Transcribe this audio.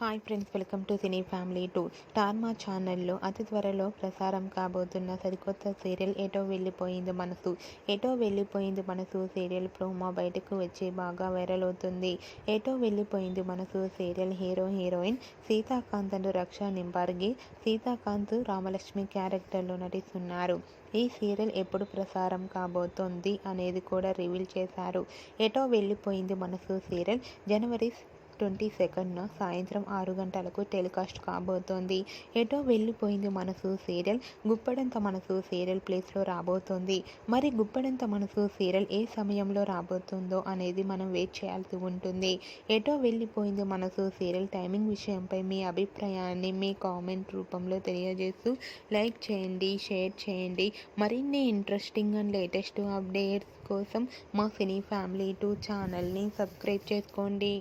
Hi friends welcome to cine family two టార్మా ఛానల్లో అతి త్వరలో ప్రసారం కాబోతున్న సరికొత్త సీరియల్ ఎటో వెళ్ళిపోయింది మనసు. ఎటో వెళ్ళిపోయింది మనసు సీరియల్ ప్రోమో బయటకు వచ్చి బాగా వైరల్ అవుతుంది. ఎటో వెళ్ళిపోయింది మనసు serial hero heroine Seethakanth and Raksha Nimbargi Seethakanth Ramalakshmi క్యారెక్టర్లో నటిస్తున్నారు. ఈ సీరియల్ ఎప్పుడు ప్రసారం కాబోతోంది అనేది కూడా రివీల్ చేశారు. ఎటో వెళ్ళిపోయింది మనసు సీరియల్ జనవరి ట్వంటీ సెకండ్న సాయంత్రం ఆరు గంటలకు టెలికాస్ట్ కాబోతోంది. ఎటో వెళ్ళిపోయింది మనసు సీరియల్. గుప్పడంత మనసు సీరియల్ ప్లేస్లో రాబోతోంది. మరి గుప్పడంత మనసు సీరియల్ ఏ సమయంలో రాబోతుందో అనేది మనం వెయిట్ చేయాల్సి ఉంటుంది. ఎటో వెళ్ళిపోయింది మనసు సీరియల్ టైమింగ్ విషయంపై మీ అభిప్రాయాన్ని మీ కామెంట్ రూపంలో తెలియజేస్తూ లైక్ చేయండి షేర్ చేయండి. మరిన్ని ఇంట్రెస్టింగ్ అండ్ లేటెస్ట్ అప్డేట్స్ కోసం మా సినీ ఫ్యామిలీ టూ ఛానల్ని సబ్స్క్రైబ్ చేసుకోండి.